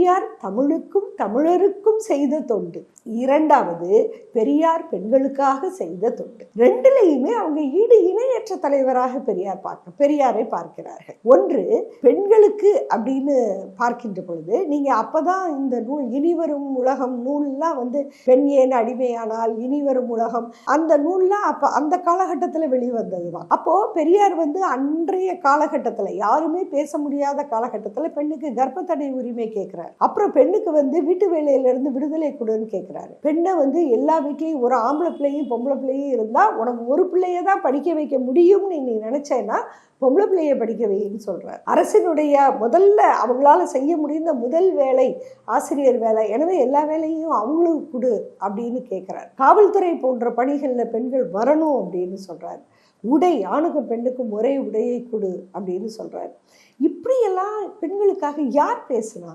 பெரியார் தமிழுக்கும் தமிழருக்கும் செய்த தொண்டு. இரண்டாவது பெரியார் பெண்களுக்காக செய்த தொண்டு. ரெண்டுலையுமே அவங்க ஈடு இணையற்ற தலைவராக பெரியார் பார்க்க பெரியாரை பார்க்கிறார்கள். ஒன்று பெண்களுக்கு அப்படின்னு பார்க்கின்ற பொழுது நீங்க அப்பதான் இந்த நூல் இனிவரும் உலகம் நூல்லாம் வந்து பெண் ஏன் அடிமையானால் இனிவரும் உலகம் அந்த நூல்லாம் அப்ப அந்த காலகட்டத்தில் வெளிவந்தது தான் அப்போ பெரியார் வந்து அன்றைய காலகட்டத்தில் யாருமே பேச முடியாத காலகட்டத்தில் பெண்ணுக்கு கர்ப்பத்தடை உரிமை கேட்கிறார். அப்புறம் பெண்ணுக்கு வந்து வீட்டு வேலையிலேருந்து விடுதலை கொடுன்னு கேட்குறாரு பெண்ணை வந்து எல்லா வீட்லேயும் ஒரு ஆம்பளை பிள்ளையும் பொம்பளை பிள்ளையும் இருந்தால் உனக்கு ஒரு பிள்ளைய தான் படிக்க வைக்க முடியும்னு நீ நினச்சேன்னா பொம்பளை பிள்ளைய படிக்க வைன்னு சொல்கிறார் அரசினுடைய முதல்ல அவங்களால செய்ய முடிந்த முதல் வேலை ஆசிரியர் வேலை. எனவே எல்லா வேலையும் அவங்களுக்கு கொடு அப்படின்னு கேட்குறார் காவல்துறை போன்ற பணிகளில் பெண்கள் வரணும் அப்படின்னு சொல்கிறார் உடை ஆணுக்கும் பெண்ணுக்கும் ஒரே உடையை கொடு அப்படின்னு சொல்கிறார் இப்படியெல்லாம் பெண்களுக்காக யார் பேசினா?